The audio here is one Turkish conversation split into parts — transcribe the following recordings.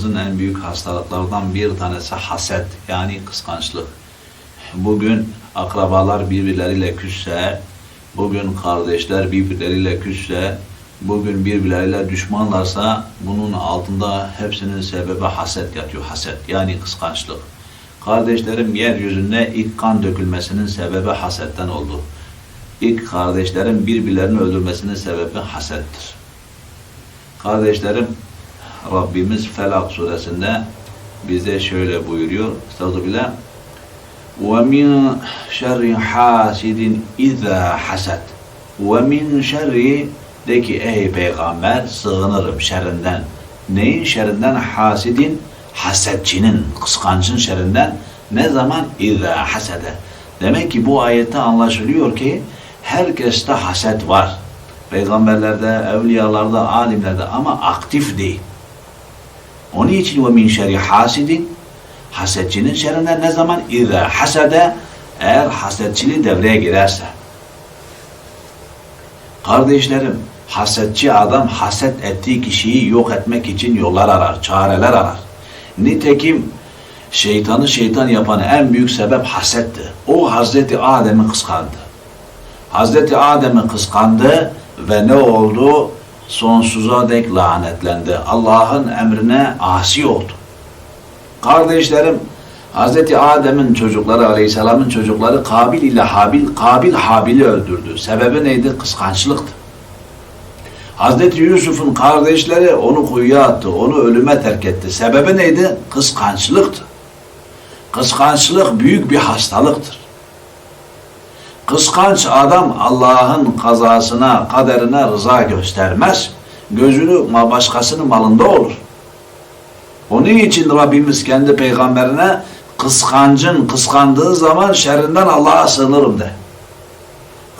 çağımızın en büyük hastalıklardan bir tanesi haset yani kıskançlık. Bugün akrabalar birbirleriyle küsse, bugün kardeşler birbirleriyle küsse, bugün birbirleriyle düşmanlarsa bunun altında hepsinin sebebi haset yatıyor. Haset yani kıskançlık. Kardeşlerim yeryüzünde ilk kan dökülmesinin sebebi hasetten oldu. İlk kardeşlerin birbirlerini öldürmesinin sebebi hasettir. Kardeşlerim Rabbimiz Felak suresinde bize şöyle buyuruyor. Estağfirullah. وَمِنْ شَرِّ حَاسِدٍ اِذَا حَسَدٍ وَمِنْ شَرِّ de ki ey peygamber sığınırım şerrinden. Neyin şerrinden? Hasidin, hasetçinin, kıskancın şerrinden. Ne zaman? اِذَا hasede. Demek ki bu ayette anlaşılıyor ki herkeste haset var. Peygamberlerde, evliyalarda, alimlerde ama aktif değil. Onun için ve min şerri hasidin hasetçinin şerrinden ne zaman? İza hasede eğer hasetçiliği devreye girerse. Kardeşlerim, hasetçi adam haset ettiği kişiyi yok etmek için yollar arar, çareler arar. Nitekim şeytanı şeytan yapan en büyük sebep hasetti. O Hazreti Adem'i kıskandı. Hazreti Adem'i kıskandı ve ne oldu? Sonsuza dek lanetlendi. Allah'ın emrine asi oldu. Kardeşlerim, Hazreti Adem'in çocukları, Aleyhisselam'ın çocukları Kabil ile Habil, Kabil Habil'i öldürdü. Sebebi neydi? Kıskançlıktı. Hazreti Yusuf'un kardeşleri onu kuyuya attı, onu ölüme terk etti. Sebebi neydi? Kıskançlıktı. Kıskançlık büyük bir hastalıktır. Kıskanç adam Allah'ın kazasına, kaderine rıza göstermez. Gözünü başkasının malında olur. Onun için Rabbimiz kendi peygamberine kıskancın kıskandığı zaman şerrinden Allah'a sığınırım de.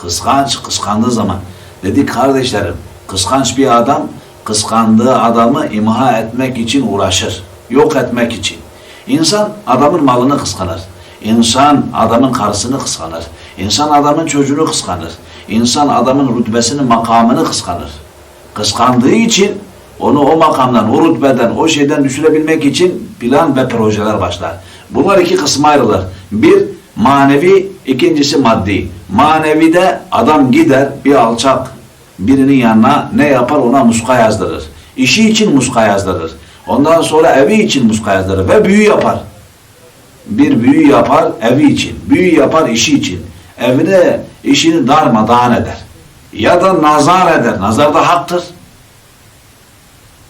Kıskanç kıskandığı zaman. Dedik kardeşlerim, kıskanç bir adam kıskandığı adamı imha etmek için uğraşır. Yok etmek için. İnsan adamın malını kıskanır. İnsan adamın karısını kıskanır. İnsan adamın çocuğunu kıskanır. İnsan adamın rütbesini, makamını kıskanır. Kıskandığı için onu o makamdan, o rütbeden, o şeyden düşürebilmek için plan ve projeler başlar. Bunlar iki kısma ayrılır. Bir, manevi, ikincisi maddi. Manevide adam gider, bir alçak birinin yanına ne yapar ona muska yazdırır. İşi için muska yazdırır. Ondan sonra evi için muska yazdırır ve büyü yapar. Bir büyü yapar evi için, büyü yapar işi için. Evine işini darmadağın eder. Ya da nazar eder. Nazar da haktır.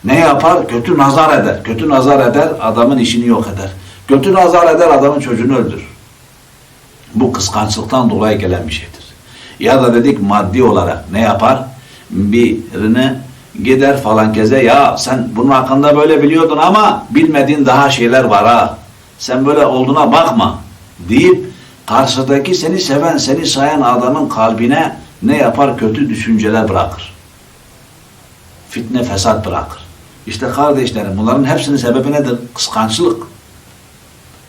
Ne yapar? Kötü nazar eder. Kötü nazar eder, adamın işini yok eder. Kötü nazar eder, adamın çocuğunu öldürür. Bu kıskançlıktan dolayı gelen bir şeydir. Ya da dedik maddi olarak ne yapar? Birini gider falan keze ya sen bunun hakkında böyle biliyordun ama bilmediğin daha şeyler var ha. Sen böyle olduğuna bakma deyip karşıdaki seni seven, seni sayan adamın kalbine ne yapar? Kötü düşünceler bırakır. Fitne, fesat bırakır. İşte kardeşlerim bunların hepsinin sebebi nedir? Kıskançlık.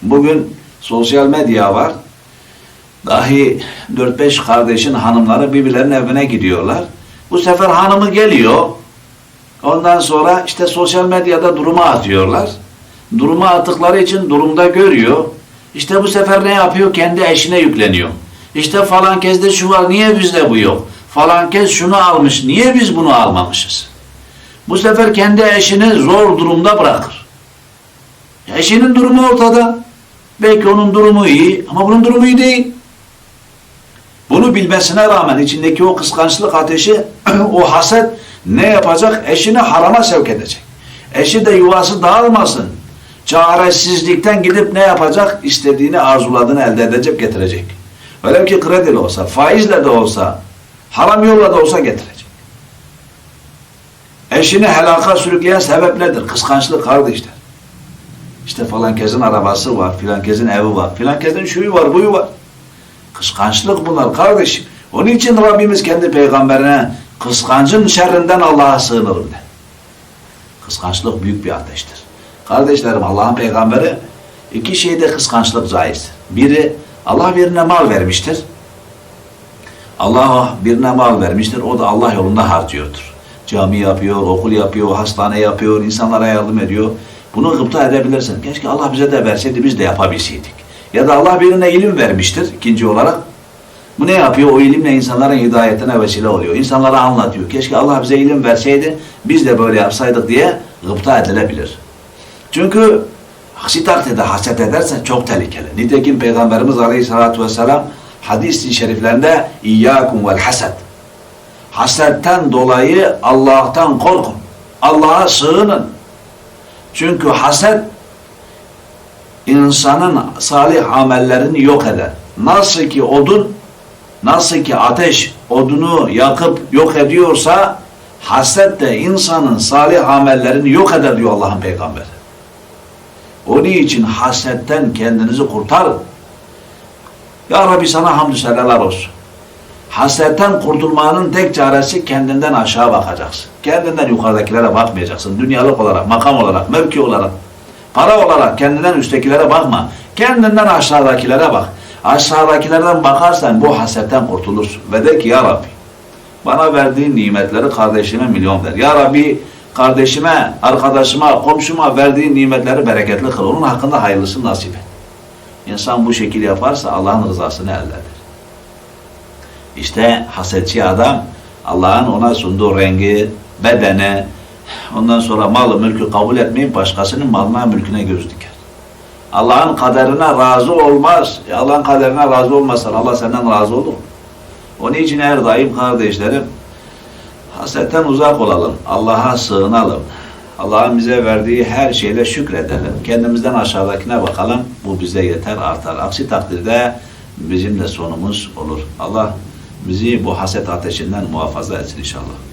Bugün sosyal medya var. Dahi 4-5 kardeşin hanımları birbirlerinin evine gidiyorlar. Bu sefer hanımı geliyor. Ondan sonra işte sosyal medyada duruma atıyorlar. Duruma attıkları için durumda görüyor. İşte bu sefer ne yapıyor? Kendi eşine yükleniyor. İşte falan kezde şu var, niye bizde bu yok? Falan kez şunu almış, niye biz bunu almamışız? Bu sefer kendi eşini zor durumda bırakır. Eşinin durumu ortada. Belki onun durumu iyi ama bunun durumu iyi değil. Bunu bilmesine rağmen içindeki o kıskançlık ateşi, o haset ne yapacak? Eşini harama sevk edecek. Eşi de yuvası dağılmasın. Çaresizlikten gidip ne yapacak? İstediğini, arzuladığını elde edecek, getirecek. Öyle ki krediyle olsa, faizle de olsa, haram yolla da olsa getirecek. Eşini helaka sürükleyen sebep nedir? Kıskançlık kardeşler. İşte falan kezin arabası var, filan kezin evi var, filan kezin şuyu var, buyu var. Kıskançlık bunlar kardeşim. Onun için Rabbimiz kendi peygamberine kıskancın şerrinden Allah'a sığınırım de. Kıskançlık büyük bir ateştir. Kardeşlerim Allah'ın peygamberi iki şeyde kıskançlık caizdir. Biri Allah birine mal vermiştir. Allah birine mal vermiştir. O da Allah yolunda harcıyordur. Cami yapıyor, okul yapıyor, hastane yapıyor, insanlara yardım ediyor. Bunu gıpta edebilirsin. Keşke Allah bize de verseydi biz de yapabilseydik. Ya da Allah birine ilim vermiştir ikinci olarak. Bu ne yapıyor? O ilimle insanların hidayetine vesile oluyor. İnsanlara anlatıyor. Keşke Allah bize ilim verseydi biz de böyle yapsaydık diye gıpta edilebilir. Çünkü aksi takdirde haset edersen çok tehlikeli. Nitekim Peygamberimiz Aleyhisselatü Vesselam hadis-i şeriflerinde İyyâkum vel hased. Hasetten dolayı Allah'tan korkun. Allah'a sığının. Çünkü haset insanın salih amellerini yok eder. Nasıl ki odun, nasıl ki ateş odunu yakıp yok ediyorsa haset de insanın salih amellerini yok eder diyor Allah'ın peygamberi. Onun için hasetten kendinizi kurtarın. Ya Rabbi sana hamdü seneler olsun. Hasetten kurtulmanın tek çaresi kendinden aşağı bakacaksın. Kendinden yukarıdakilere bakmayacaksın. Dünyalık olarak, makam olarak, mevki olarak, para olarak kendinden üsttekilere bakma. Kendinden aşağıdakilere bak. Aşağıdakilerden bakarsan bu hasetten kurtulursun. Ve de ki ya Rabbi bana verdiğin nimetleri kardeşime milyon ver. Ya Rabbi kardeşime, arkadaşıma, komşuma verdiğin nimetleri bereketli kıl. Onun hakkında hayırlısı nasip et. İnsan bu şekil yaparsa Allah'ın rızasını elde eder. İşte hasetçi adam Allah'ın ona sunduğu rengi, bedene, ondan sonra malı, mülkü kabul etmeyip başkasının malına, mülküne göz diker. Allah'ın kaderine razı olmaz. E Allah'ın kaderine razı olmazsan Allah senden razı olur. Onun için her daim kardeşlerim hasetten uzak olalım. Allah'a sığınalım. Allah'ın bize verdiği her şeyle şükredelim. Kendimizden aşağıdakine bakalım. Bu bize yeter, artar. Aksi takdirde bizim de sonumuz olur. Allah bizi bu haset ateşinden muhafaza etsin inşallah.